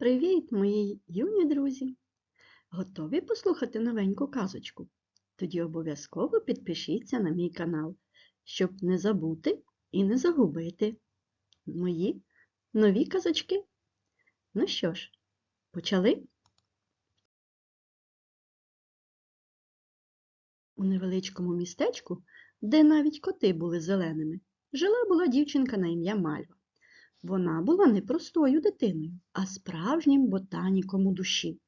Привіт, мої юні друзі! Готові послухати новеньку казочку? Тоді обов'язково підпишіться на мій канал, щоб не забути і не загубити мої нові казочки. Ну що ж, почали? У невеличкому містечку, де навіть коти були зеленими, жила була дівчинка на ім'я Мальва. Вона була не простою дитиною, а справжнім ботаніком у душі.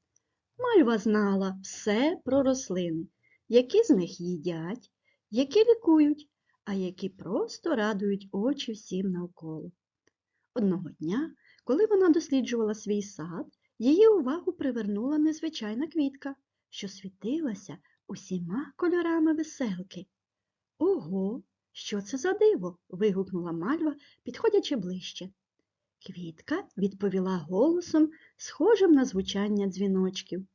Мальва знала все про рослини, які з них їдять, які лікують, а які просто радують очі всім навколо. Одного дня, коли вона досліджувала свій сад, її увагу привернула незвичайна квітка, що світилася усіма кольорами веселки. Ого, що це за диво? вигукнула мальва, підходячи ближче. Квітка відповіла голосом, схожим на звучання дзвіночків.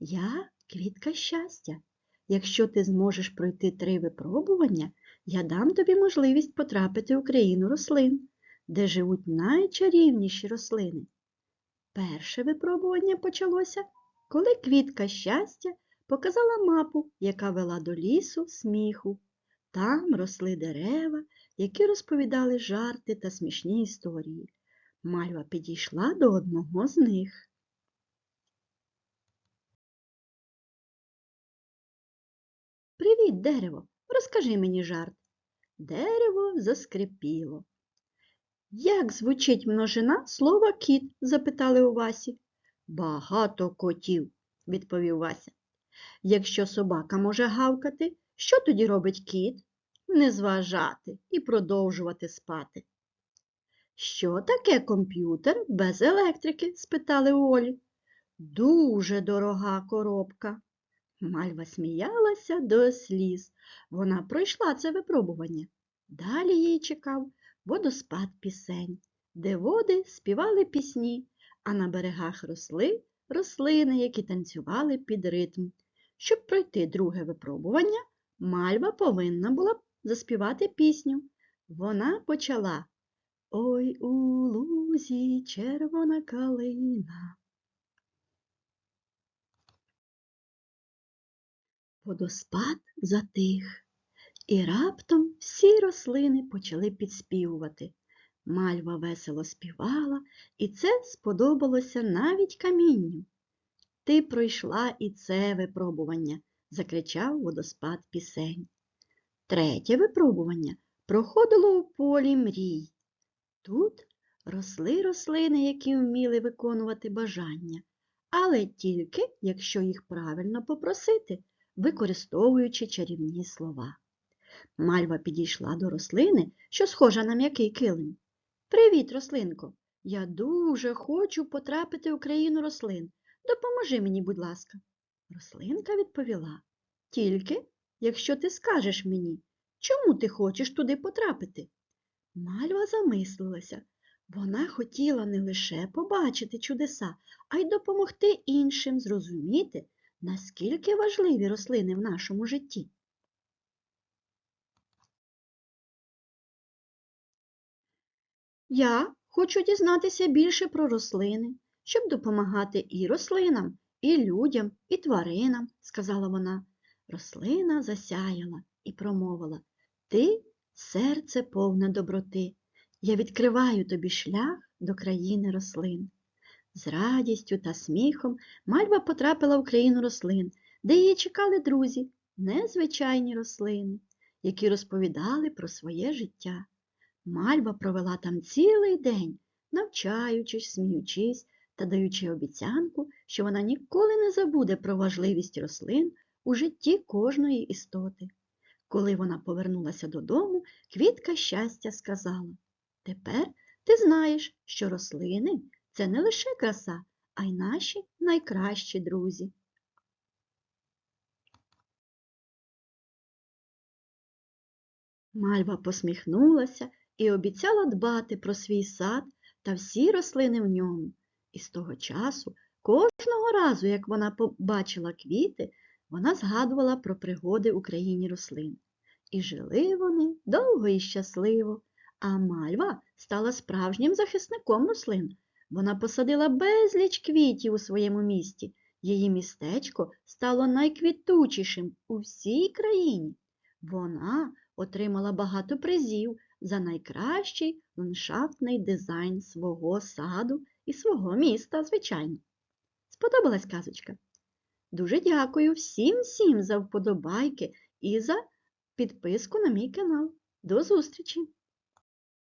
Я квітка щастя. Якщо ти зможеш пройти три випробування, я дам тобі можливість потрапити у країну рослин, де живуть найчарівніші рослини. Перше випробування почалося, коли квітка щастя показала мапу, яка вела до лісу сміху. Там росли дерева, які розповідали жарти та смішні історії. Мальва підійшла до одного з них. Привіт, дерево, розкажи мені жарт. Дерево заскрипіло. Як звучить множина слова кіт? запитали у Васі. Багато котів, відповів Вася. Якщо собака може гавкати, що тоді робить кіт? Не зважати і продовжувати спати. Що таке комп'ютер без електрики? спитали Олі. Дуже дорога коробка. Мальва сміялася до сліз. Вона пройшла це випробування. Далі їй чекав водоспад пісень, де води співали пісні, а на берегах росли рослини, які танцювали під ритм. Щоб пройти друге випробування, Мальва повинна була заспівати пісню. Вона почала Ой у лузі червона калина. Водоспад затих, і раптом всі рослини почали підспівувати. Мальва весело співала, і це сподобалося навіть камінню. Ти пройшла і це випробування, закричав водоспад пісень. Третє випробування проходило у полі мрій. Тут росли рослини, які вміли виконувати бажання, але тільки, якщо їх правильно попросити, використовуючи чарівні слова. Мальва підійшла до рослини, що схожа на м'який килим. Привіт, рослинко! Я дуже хочу потрапити у країну рослин. Допоможи мені, будь ласка. Рослинка відповіла. Тільки, якщо ти скажеш мені, чому ти хочеш туди потрапити? Мальва замислилася. Вона хотіла не лише побачити чудеса, а й допомогти іншим зрозуміти, наскільки важливі рослини в нашому житті. Я хочу дізнатися більше про рослини, щоб допомагати і рослинам, і людям, і тваринам, сказала вона. Рослина засяяла і промовила Ти серце повне доброти. Я відкриваю тобі шлях до країни рослин. З радістю та сміхом мальва потрапила в країну рослин, де її чекали друзі, незвичайні рослини, які розповідали про своє життя. Мальва провела там цілий день, навчаючись, сміючись та даючи обіцянку, що вона ніколи не забуде про важливість рослин у житті кожної істоти. Коли вона повернулася додому, квітка щастя сказала Тепер ти знаєш, що рослини це не лише краса, а й наші найкращі друзі. Мальва посміхнулася і обіцяла дбати про свій сад та всі рослини в ньому. І з того часу, кожного разу, як вона побачила квіти, вона згадувала про пригоди у країні рослин. І жили вони довго і щасливо, а мальва стала справжнім захисником рослин. Вона посадила безліч квітів у своєму місті. Її містечко стало найквітучішим у всій країні. Вона отримала багато призів за найкращий ландшафтний дизайн свого саду і свого міста, звичайно. Сподобалась казочка? Дуже дякую всім всім за вподобайки і за підписку на мій канал. До зустрічі!